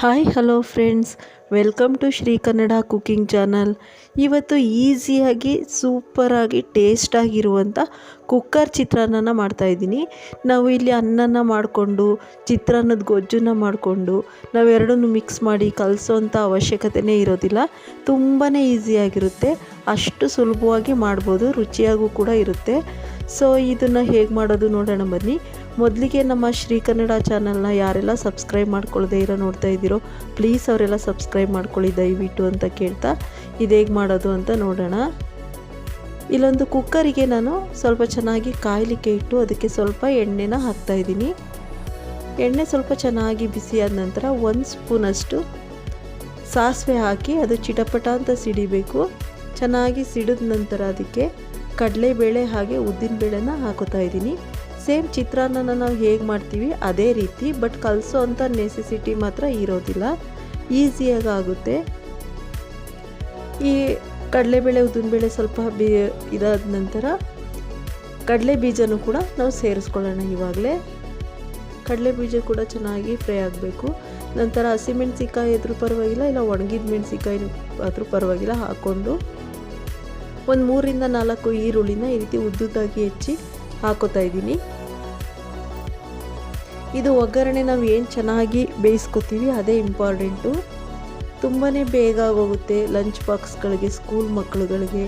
Hi hello friends welcome to Shri Kannada cooking channel ಇವತ್ತು ಈಸಿಯಾಗಿ ಸೂಪರಾಗಿ ಟೇಸ್ಟಾಗಿರುವಂಥ ಕುಕ್ಕರ್ ಚಿತ್ರಾನ್ನ ಮಾಡ್ತಾಯಿದ್ದೀನಿ ನಾವು ಇಲ್ಲಿ ಅನ್ನನ ಮಾಡಿಕೊಂಡು, ಚಿತ್ರಾನ್ನದ ಗೊಜ್ಜನ್ನ ಮಾಡಿಕೊಂಡು ನಾವೆರಡನ್ನೂ ಮಿಕ್ಸ್ ಮಾಡಿ ಕಲಿಸೋವಂಥ ಅವಶ್ಯಕತೆಯೇ ಇರೋದಿಲ್ಲ. ತುಂಬಾ ಈಸಿಯಾಗಿರುತ್ತೆ ಅಷ್ಟು ಸುಲಭವಾಗಿ ಮಾಡ್ಬೋದು, ರುಚಿಯಾಗೂ ಕೂಡ ಇರುತ್ತೆ. ಸೊ ಇದನ್ನು ಹೇಗೆ ಮಾಡೋದು ನೋಡೋಣ ಬನ್ನಿ. ಮೊದಲಿಗೆ ನಮ್ಮ ಶ್ರೀ ಕನ್ನಡ ಚಾನಲ್ನ ಯಾರೆಲ್ಲ ಸಬ್ಸ್ಕ್ರೈಬ್ ಮಾಡ್ಕೊಳ್ಳದೆ ಇರೋ ನೋಡ್ತಾ ಇದ್ದೀರೋ ಪ್ಲೀಸ್ ಅವರೆಲ್ಲ ಸಬ್ಸ್ಕ್ರೈಬ್ ಮಾಡ್ಕೊಳ್ಳಿ, ದಯವಿಟ್ಟು ಅಂತ ಕೇಳ್ತಾ ಇದು ಮಾಡೋದು ಅಂತ ನೋಡೋಣ. ಇಲ್ಲೊಂದು ಕುಕ್ಕರಿಗೆ ನಾನು ಸ್ವಲ್ಪ ಚೆನ್ನಾಗಿ ಕಾಯಲಿಕ್ಕೆ ಇಟ್ಟು ಅದಕ್ಕೆ ಸ್ವಲ್ಪ ಎಣ್ಣೆನ ಹಾಕ್ತಾಯಿದ್ದೀನಿ ಎಣ್ಣೆ ಸ್ವಲ್ಪ ಚೆನ್ನಾಗಿ ಬಿಸಿಯಾದ ನಂತರ ಒಂದು ಸ್ಪೂನಷ್ಟು ಸಾಸಿವೆ ಹಾಕಿ ಅದು ಚಿಟಪಟ ಅಂತ ಸಿಡಿಬೇಕು. ಚೆನ್ನಾಗಿ ಸಿಡಿದ ನಂತರ ಅದಕ್ಕೆ ಕಡಲೆಬೇಳೆ ಹಾಗೆ ಉದ್ದಿನಬೇಳೆನ ಹಾಕೋತಾ ಇದ್ದೀನಿ. ಸೇಮ್ ಚಿತ್ರಾನ್ನ ನಾವು ಹೇಗೆ ಮಾಡ್ತೀವಿ, ಅದೇ ರೀತಿ ಬಟ್ ಕಲಸೋ ಅಂಥ ನೆಸೆಸಿಟಿ ಮಾತ್ರ ಇರೋದಿಲ್ಲ. ಈಸಿಯಾಗಿ ಆಗುತ್ತೆ. ಈ ಕಡಲೆಬೇಳೆ, ಉದ್ದಿನಬೇಳೆ ಸ್ವಲ್ಪ ಬಿ, ಇದಾದ ನಂತರ ಕಡಲೆ ಬೀಜನೂ ಕೂಡ ನಾವು ಸೇರಿಸ್ಕೊಳ್ಳೋಣ ಇವಾಗಲೇ. ಕಡಲೆ ಬೀಜ ಕೂಡ ಚೆನ್ನಾಗಿ ಫ್ರೈ ಆಗಬೇಕು. ನಂತರ ಹಸಿಮೆಣ್ಸಿಕಾಯಿ ಆದರೂ ಪರವಾಗಿಲ್ಲ, ಇಲ್ಲ ಒಣಗಿದ ಮೆಣಸಿಕಾಯಿ ಆದರೂ ಪರವಾಗಿಲ್ಲ, ಹಾಕ್ಕೊಂಡು ಒಂದು ಮೂರಿಂದ ನಾಲ್ಕು ಈರುಳ್ಳಿನ ಈ ರೀತಿ ಉದ್ದುದ್ದಾಗಿ ಹೆಚ್ಚಿ ಹಾಕೋತಾ ಇದ್ದೀನಿ. ಇದು ಒಗ್ಗರಣೆ ನಾವು ಏನು ಚೆನ್ನಾಗಿ ಬೇಯಿಸ್ಕೊತೀವಿ, ಅದೇ ಇಂಪಾರ್ಟೆಂಟು ತುಂಬಾ ಬೇಗ ಆಗೋಗುತ್ತೆ ಲಂಚ್ ಬಾಕ್ಸ್ಗಳಿಗೆ ಸ್ಕೂಲ್ ಮಕ್ಕಳುಗಳಿಗೆ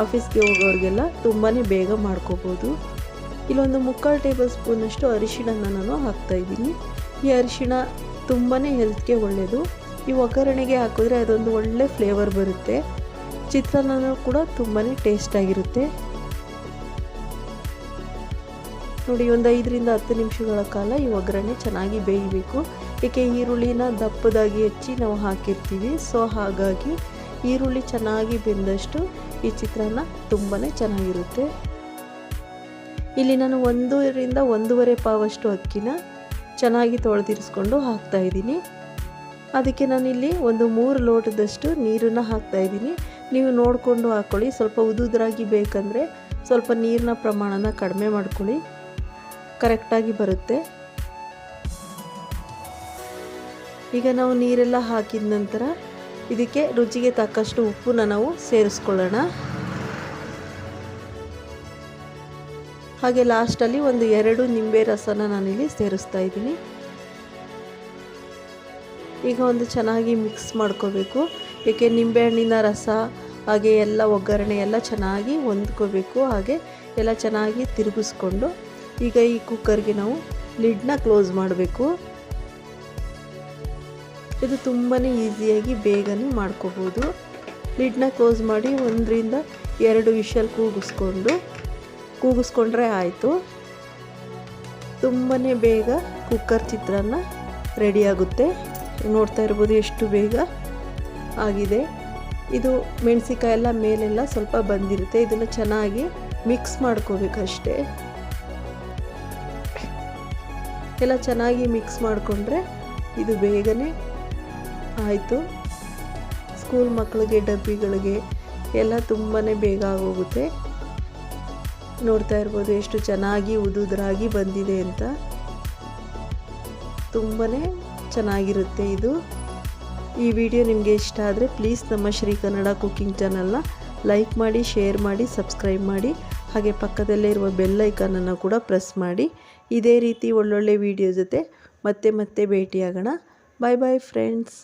ಆಫೀಸ್ಗೆ ಹೋಗೋರಿಗೆಲ್ಲ ತುಂಬಾ ಬೇಗ ಮಾಡ್ಕೋಬೋದು. ಇಲ್ಲೊಂದು ಮುಕ್ಕಾಲು ಟೇಬಲ್ ಸ್ಪೂನಷ್ಟು ಅರಿಶಿಣನ ನಾನು ಹಾಕ್ತಾಯಿದ್ದೀನಿ ಈ ಅರಿಶಿಣ ತುಂಬಾ ಹೆಲ್ತ್ಗೆ ಒಳ್ಳೆಯದು ಈ ಒಗ್ಗರಣೆಗೆ ಹಾಕಿದ್ರೆ ಅದೊಂದು ಒಳ್ಳೆ ಫ್ಲೇವರ್ ಬರುತ್ತೆ. ಚಿತ್ರಾನ್ನ ಕೂಡ ತುಂಬಾ ಟೇಸ್ಟಾಗಿರುತ್ತೆ ನೋಡಿ, ಒಂದು ಐದರಿಂದ ಹತ್ತು ನಿಮಿಷಗಳ ಕಾಲ ಈ ಒಗ್ಗರಣೆ ಚೆನ್ನಾಗಿ ಬೇಯಬೇಕು. ಏಕೆ, ಈರುಳ್ಳಿನ ದಪ್ಪದಾಗಿ ಹೆಚ್ಚಿ ನಾವು ಹಾಕಿರ್ತೀವಿ. ಸೊ, ಹಾಗಾಗಿ ಈರುಳ್ಳಿ ಚೆನ್ನಾಗಿ ಬೆಂದಷ್ಟು ಈ ಚಿತ್ರಾನ್ನ ತುಂಬಾ ಚೆನ್ನಾಗಿರುತ್ತೆ. ಇಲ್ಲಿ ನಾನು ಒಂದೂರಿಂದ ಒಂದೂವರೆ ಪಾವಷ್ಟು ಅಕ್ಕಿನ ಚೆನ್ನಾಗಿ ತೊಳೆದಿರಿಸ್ಕೊಂಡು ಹಾಕ್ತಾಯಿದ್ದೀನಿ ಅದಕ್ಕೆ ನಾನಿಲ್ಲಿ ಒಂದು ಮೂರು ಲೋಟದಷ್ಟು ನೀರನ್ನು ಹಾಕ್ತಾಯಿದ್ದೀನಿ ನೀವು ನೋಡಿಕೊಂಡು ಹಾಕ್ಕೊಳ್ಳಿ ಸ್ವಲ್ಪ ಉದುದ್ರಾಗಿ ಬೇಕಂದರೆ ಸ್ವಲ್ಪ ನೀರಿನ ಪ್ರಮಾಣನ ಕಡಿಮೆ ಮಾಡ್ಕೊಳ್ಳಿ. ಕರೆಕ್ಟಾಗಿ ಬರುತ್ತೆ. ಈಗ ನಾವು ನೀರೆಲ್ಲ ಹಾಕಿದ ನಂತರ ಇದಕ್ಕೆ ರುಚಿಗೆ ತಕ್ಕಷ್ಟು ಉಪ್ಪನ್ನ ನಾವು ಸೇರಿಸ್ಕೊಳ್ಳೋಣ. ಹಾಗೆ ಲಾಸ್ಟಲ್ಲಿ ಒಂದು ಎರಡು ನಿಂಬೆ ರಸನ ನಾನಿಲ್ಲಿ ಸೇರಿಸ್ತಾ ಇದ್ದೀನಿ. ಈಗ ಒಂದು ಚೆನ್ನಾಗಿ ಮಿಕ್ಸ್ ಮಾಡ್ಕೋಬೇಕು. ಏಕೆ ನಿಂಬೆಹಣ್ಣಿನ ರಸ, ಹಾಗೆ ಎಲ್ಲ ಒಗ್ಗರಣೆ ಎಲ್ಲ ಚೆನ್ನಾಗಿ ಹೊಂದ್ಕೋಬೇಕು. ಹಾಗೆ ಎಲ್ಲ ಚೆನ್ನಾಗಿ ತಿರುಗಿಸ್ಕೊಂಡು ಈಗ ಈ ಕುಕ್ಕರ್ಗೆ ನಾವು ಲಿಡ್ನ ಕ್ಲೋಸ್ ಮಾಡಬೇಕು. ಇದು ತುಂಬಾ ಈಸಿಯಾಗಿ ಬೇಗನೆ ಮಾಡ್ಕೋಬೋದು. ಲಿಡ್ನ ಕ್ಲೋಸ್ ಮಾಡಿ ಒಂದರಿಂದ ಎರಡು ವಿಷಲ್ ಕೂಗಿಸ್ಕೊಂಡು, ಕೂಗಿಸ್ಕೊಂಡ್ರೆ ಆಯಿತು. ತುಂಬಾ ಬೇಗ ಕುಕ್ಕರ್ ಚಿತ್ರಾನ್ನ ರೆಡಿಯಾಗುತ್ತೆ ನೋಡ್ತಾ ಇರ್ಬೋದು ಎಷ್ಟು ಬೇಗ ಆಗಿದೆ. ಇದು ಮೆಣಸಿಕಾಯಿ ಎಲ್ಲ ಮೇಲೆಲ್ಲ ಸ್ವಲ್ಪ ಬಂದಿರುತ್ತೆ. ಇದನ್ನು ಚೆನ್ನಾಗಿ ಮಿಕ್ಸ್ ಮಾಡ್ಕೋಬೇಕಷ್ಟೇ. ಎಲ್ಲ ಚೆನ್ನಾಗಿ ಮಿಕ್ಸ್ ಮಾಡಿಕೊಂಡ್ರೆ ಇದು ಬೇಗನೆ ಆಯಿತು. ಸ್ಕೂಲ್ ಮಕ್ಕಳಿಗೆ, ಡಬ್ಬಿಗಳಿಗೆ ಎಲ್ಲ ತುಂಬಾ ಬೇಗ ಆಗೋಗುತ್ತೆ. ನೋಡ್ತಾ ಇರ್ಬೋದು ಎಷ್ಟು ಚೆನ್ನಾಗಿ ಉದುದ್ರಾಗಿ ಬಂದಿದೆ ಅಂತ. ತುಂಬಾ ಚೆನ್ನಾಗಿರುತ್ತೆ ಇದು. ಈ ವಿಡಿಯೋ ನಿಮಗೆ ಇಷ್ಟ ಆದರೆ ಪ್ಲೀಸ್ ನಮ್ಮ ಶ್ರೀ ಕನ್ನಡ ಕುಕ್ಕಿಂಗ್ ಚಾನಲ್ನ ಲೈಕ್ ಮಾಡಿ ಶೇರ್ ಮಾಡಿ ಸಬ್ಸ್ಕ್ರೈಬ್ ಮಾಡಿ. ಹಾಗೆ ಪಕ್ಕದಲ್ಲೇ ಇರುವ ಬೆಲ್ ಐಕಾನನ್ನು ಕೂಡ ಪ್ರೆಸ್ ಮಾಡಿ. ಇದೇ ರೀತಿ ಒಳ್ಳೊಳ್ಳೆ ವಿಡಿಯೋ ಜೊತೆ ಮತ್ತೆ ಮತ್ತೆ ಭೇಟಿಯಾಗೋಣ. ಬಾಯ್ ಬಾಯ್ ಫ್ರೆಂಡ್ಸ್